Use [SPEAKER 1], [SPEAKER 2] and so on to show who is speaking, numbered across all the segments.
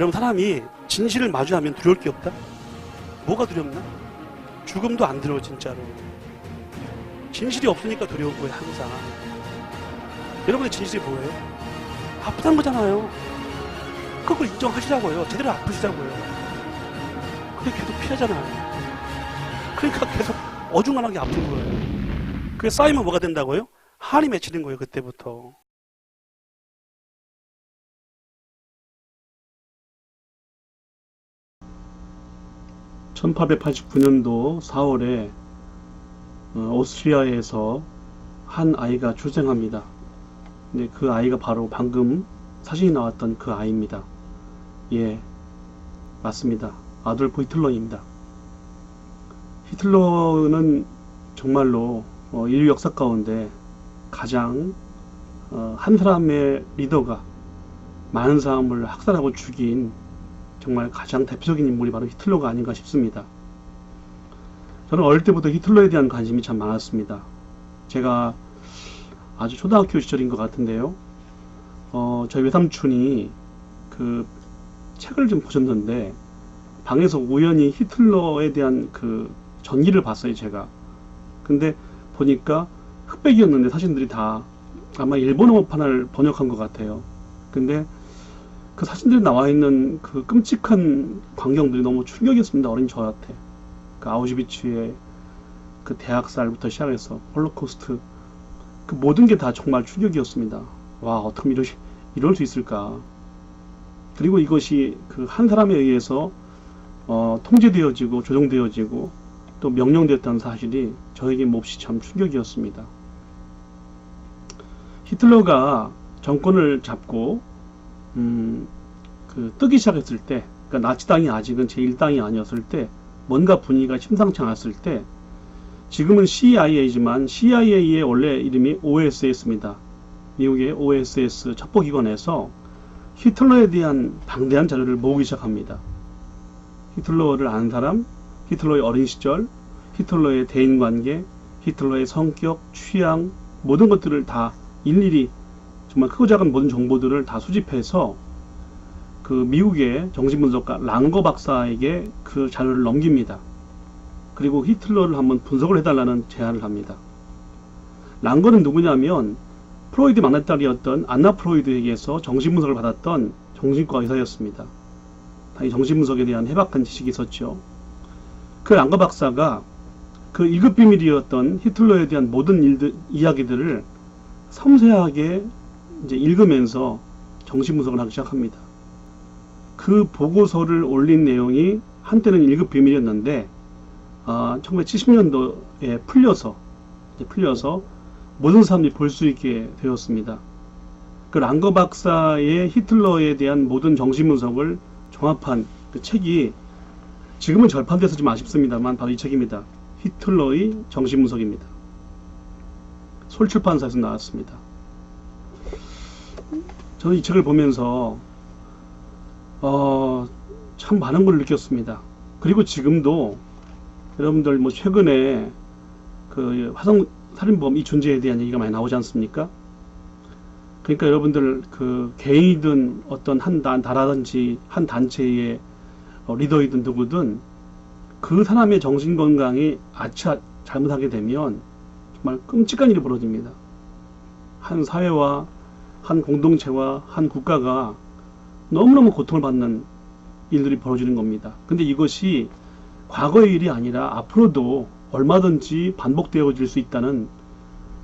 [SPEAKER 1] 여러분 사람이 진실을 마주하면 두려울 게 없다? 뭐가 두렵나? 죽음도 안 두려워 진짜로. 진실이 없으니까 두려운 거예요 항상. 여러분의 진실이 뭐예요? 아프다는 거잖아요. 그걸 인정하시라고요. 제대로 아프시라고요. 근데 계속 피하잖아요. 그러니까 계속 어중간하게 아픈 거예요. 그게 쌓이면 뭐가 된다고요? 한이 맺히는 거예요 그때부터. 1889년도 4월에 어, 오스트리아에서 한 아이가 출생합니다. 근데 그 아이가 바로 방금 사진이 나왔던 그 아이입니다. 예, 맞습니다. 아돌프 히틀러입니다. 히틀러는 정말로 어, 인류 역사 가운데 가장 어, 한 사람의 리더가 많은 사람을 학살하고 죽인 정말 가장 대표적인 인물이 바로 히틀러가 아닌가 싶습니다. 저는 어릴 때부터 히틀러에 대한 관심이 참 많았습니다. 제가 아주 초등학교 시절인 것 같은데요. 어, 저희 외삼촌이 그 책을 좀 보셨는데 방에서 우연히 히틀러에 대한 그 전기를 봤어요, 제가. 근데 보니까 흑백이었는데 사진들이 다 아마 일본어판을 번역한 것 같아요. 근데 그 사진들이 나와 있는 그 끔찍한 광경들이 너무 충격이었습니다. 어린 저한테. 그 아우슈비츠의 그 대학살부터 시작해서 홀로코스트 그 모든 게 다 정말 충격이었습니다. 와 어떻게 이러 이럴 수 있을까? 그리고 이것이 그 한 사람에 의해서 어, 통제되어지고 조종되어지고 또 명령됐다는 사실이 저에게 몹시 참 충격이었습니다. 히틀러가 정권을 잡고 음, 그 뜨기 시작했을 때, 그러니까 나치당이 아직은 제1당이 아니었을 때, 뭔가 분위기가 심상치 않았을 때, 지금은 CIA지만 CIA의 원래 이름이 OSS입니다. 미국의 OSS 첩보기관에서 히틀러에 대한 방대한 자료를 모으기 시작합니다. 히틀러를 아는 사람, 히틀러의 어린 시절, 히틀러의 대인관계, 히틀러의 성격, 취향, 모든 것들을 다 일일이 정말 크고 작은 모든 정보들을 다 수집해서 그 미국의 정신분석가 랑거 박사에게 그 자료를 넘깁니다. 그리고 히틀러를 한번 분석을 해달라는 제안을 합니다. 랑거는 누구냐면 프로이드 막내딸이었던 안나 프로이드에게서 정신분석을 받았던 정신과 의사였습니다. 당연히 정신분석에 대한 해박한 지식이 있었죠. 그 랑거 박사가 그 1급 비밀이었던 히틀러에 대한 모든 일들, 이야기들을 섬세하게 이제 읽으면서 정신분석을 하기 시작합니다. 그 보고서를 올린 내용이 한때는 1급 비밀이었는데 아, 1970년도에 풀려서 풀려서 모든 사람들이 볼 수 있게 되었습니다. 그 랑거 박사의 히틀러에 대한 모든 정신 분석을 종합한 그 책이 지금은 절판돼서 좀 아쉽습니다만 바로 이 책입니다. 히틀러의 정신 분석입니다. 솔출판사에서 나왔습니다. 저는 이 책을 보면서 어, 참 많은 걸 느꼈습니다. 그리고 지금도 여러분들 뭐 최근에 그 화성 살인범 이 존재에 대한 얘기가 많이 나오지 않습니까? 그러니까 여러분들 그 개인이든 어떤 한 단, 나라든지 한 단체의 어, 리더이든 누구든 그 사람의 정신 건강이 아차 잘못하게 되면 정말 끔찍한 일이 벌어집니다. 한 사회와 한 공동체와 한 국가가 너무너무 고통을 받는 일들이 벌어지는 겁니다. 근데 이것이 과거의 일이 아니라 앞으로도 얼마든지 반복되어질 수 있다는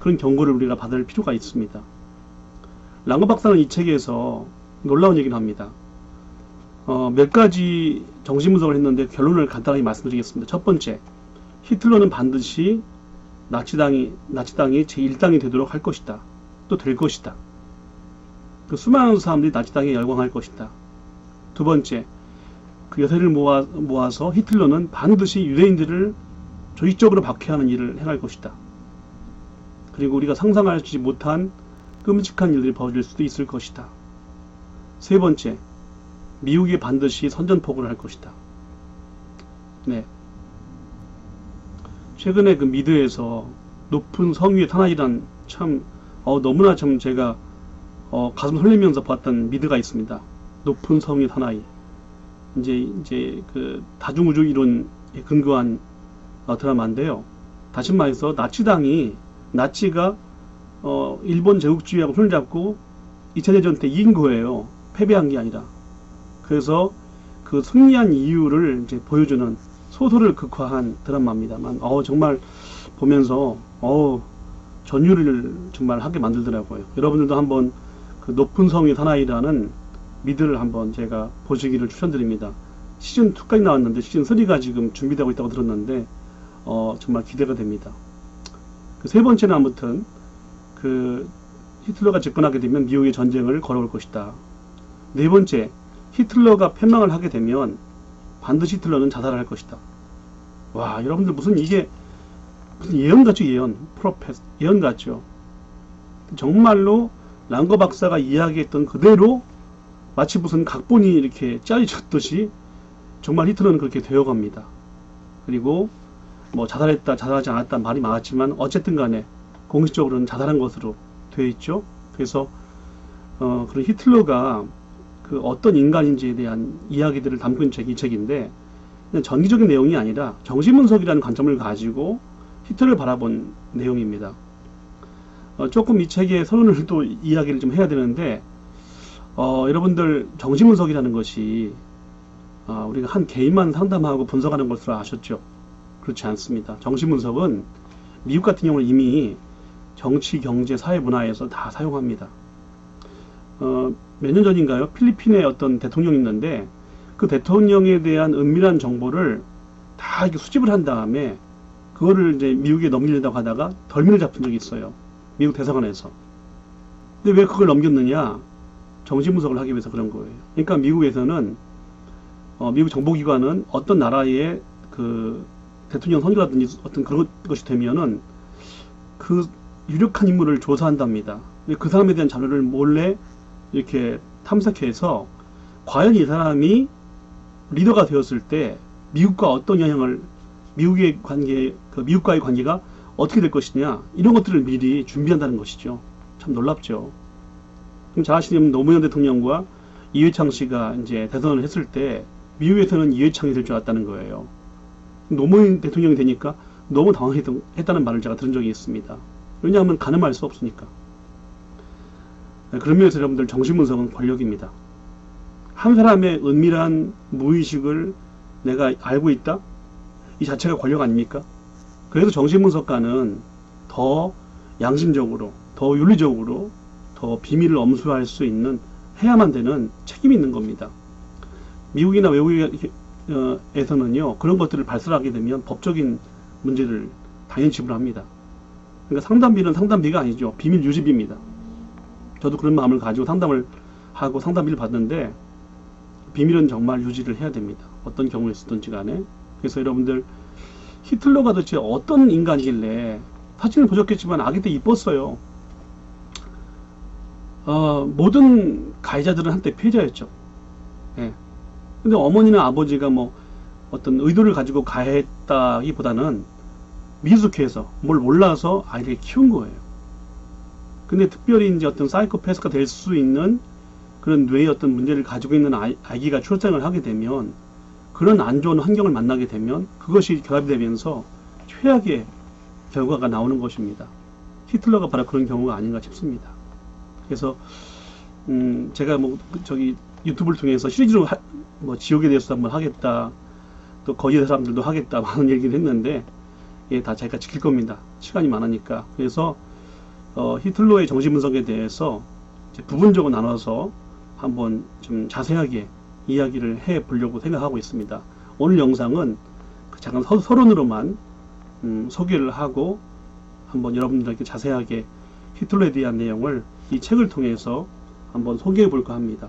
[SPEAKER 1] 그런 경고를 우리가 받을 필요가 있습니다. 랑거 박사는 이 책에서 놀라운 얘기를 합니다. 어, 몇 가지 정신 분석을 했는데 결론을 간단하게 말씀드리겠습니다. 첫 번째, 히틀러는 반드시 나치당이, 나치당이 제1당이 되도록 할 것이다. 또 될 것이다. 그 수많은 사람들이 나치 당에 열광할 것이다. 두 번째, 그 여세를 모아, 모아서 히틀러는 반드시 유대인들을 조직적으로 박해하는 일을 행할 것이다. 그리고 우리가 상상하지 못한 끔찍한 일들이 벌어질 수도 있을 것이다. 세 번째, 미국이 반드시 선전포고를 할 것이다. 네. 최근에 그 미드에서 높은 성위의 탄환이란 참, 어, 너무나 참 제가 어, 가슴 설레면서 봤던 미드가 있습니다. 높은 성의 하나이. 이제 이제 그 다중우주 이론에 근거한 어, 드라마인데요. 다시 말해서 나치당이 나치가 어, 일본 제국주의하고 손을 잡고 2차 대전 때 이긴 거예요. 패배한 게 아니라. 그래서 그 승리한 이유를 이제 보여주는 소설을 극화한 드라마입니다만, 어 정말 보면서 어 전율을 정말 하게 만들더라고요. 여러분들도 한번 그 높은 성의 사나이라는 미드를 한번 제가 보시기를 추천드립니다. 시즌 2까지 나왔는데 시즌 3가 지금 준비되고 있다고 들었는데 어 정말 기대가 됩니다. 그 세 번째는 아무튼 그 히틀러가 집권하게 되면 미국의 전쟁을 걸어올 것이다. 네 번째, 히틀러가 패망을 하게 되면 반드시 히틀러는 자살을 할 것이다. 와, 여러분들 무슨 이게 무슨 예언 같죠, 예언. 프로페스, 예언 같죠. 정말로 랑거 박사가 이야기했던 그대로 마치 무슨 각본이 이렇게 짜여졌듯이 정말 히틀러는 그렇게 되어갑니다. 그리고 뭐 자살했다, 자살하지 않았다 말이 많았지만 어쨌든 간에 공식적으로는 자살한 것으로 되어 있죠. 그래서 어, 그런 히틀러가 그 어떤 인간인지에 대한 이야기들을 있는 책이 이 책인데 전기적인 내용이 아니라 정신분석이라는 관점을 가지고 히틀러를 바라본 내용입니다. 어, 조금 이 책의 서론을 또 이야기를 좀 해야 되는데 어, 여러분들 정신분석이라는 것이 아, 우리가 한 개인만 상담하고 분석하는 것으로 아셨죠? 그렇지 않습니다. 정신분석은 미국 같은 경우는 이미 정치, 경제, 사회, 문화에서 다 사용합니다. 어, 몇 년 전인가요? 필리핀의 어떤 대통령이 있는데 그 대통령에 대한 은밀한 정보를 다 수집을 한 다음에 그거를 이제 미국에 넘기려고 하다가 덜미를 잡힌 적이 있어요. 미국 대사관에서. 근데 왜 그걸 넘겼느냐? 정신 분석을 하기 위해서 그런 거예요. 그러니까 미국에서는 어, 미국 정보기관은 어떤 나라의 그 대통령 선거라든지 어떤 그런 것이 되면은 그 유력한 인물을 조사한답니다. 그 사람에 대한 자료를 몰래 이렇게 탐색해서 과연 이 사람이 리더가 되었을 때 미국과 어떤 영향을 미국의 관계 그 미국과의 관계가 어떻게 될 것이냐 이런 것들을 미리 준비한다는 것이죠. 참 놀랍죠. 그럼 잘 아시는 노무현 대통령과 이회창 씨가 이제 대선을 했을 때 미국에서는 이회창이 될 줄 알았다는 거예요. 노무현 대통령이 되니까 너무 당황했다는 말을 제가 들은 적이 있습니다. 왜냐하면 가늠할 수 없으니까. 네, 그런 면에서 여러분들 정신분석은 권력입니다. 한 사람의 은밀한 무의식을 내가 알고 있다? 이 자체가 권력 아닙니까? 그래서 정신분석가는 더 양심적으로, 더 윤리적으로, 더 비밀을 엄수할 수 있는, 해야만 되는 책임이 있는 겁니다. 미국이나 외국에서는요, 그런 것들을 발설하게 되면 법적인 문제를 당연히 지불합니다. 그러니까 상담비는 상담비가 아니죠. 비밀 유지비입니다. 저도 그런 마음을 가지고 상담을 하고 상담비를 받는데 비밀은 정말 유지를 해야 됩니다. 어떤 경우에 있었든지 간에. 그래서 여러분들 히틀러가 도대체 어떤 인간이길래 사진을 보셨겠지만 아기 때 이뻤어요. 어, 모든 가해자들은 한때 패자였죠. 예. 근데 어머니나 아버지가 뭐 어떤 의도를 가지고 가해했다기보다는 미숙해서 뭘 몰라서 아이를 키운 거예요. 근데 특별히 이제 어떤 사이코패스가 될 수 있는 그런 뇌의 어떤 문제를 가지고 있는 아이, 아기가 출생을 하게 되면 그런 안 좋은 환경을 만나게 되면 그것이 결합이 되면서 최악의 결과가 나오는 것입니다. 히틀러가 바로 그런 경우가 아닌가 싶습니다. 그래서 음 제가 뭐 저기 유튜브를 통해서 시리즈로 하, 뭐 지옥에 대해서 한번 하겠다 또 거기의 사람들도 하겠다 많은 얘기를 했는데 예, 다 자기가 지킬 겁니다. 시간이 많으니까. 그래서 어, 히틀러의 정신 분석에 대해서 부분적으로 나눠서 한번 좀 자세하게 이야기를 해 보려고 생각하고 있습니다. 오늘 영상은 그 잠깐 서, 서론으로만 음, 소개를 하고 한번 여러분들에게 자세하게 히틀러에 대한 내용을 이 책을 통해서 한번 소개해 볼까 합니다.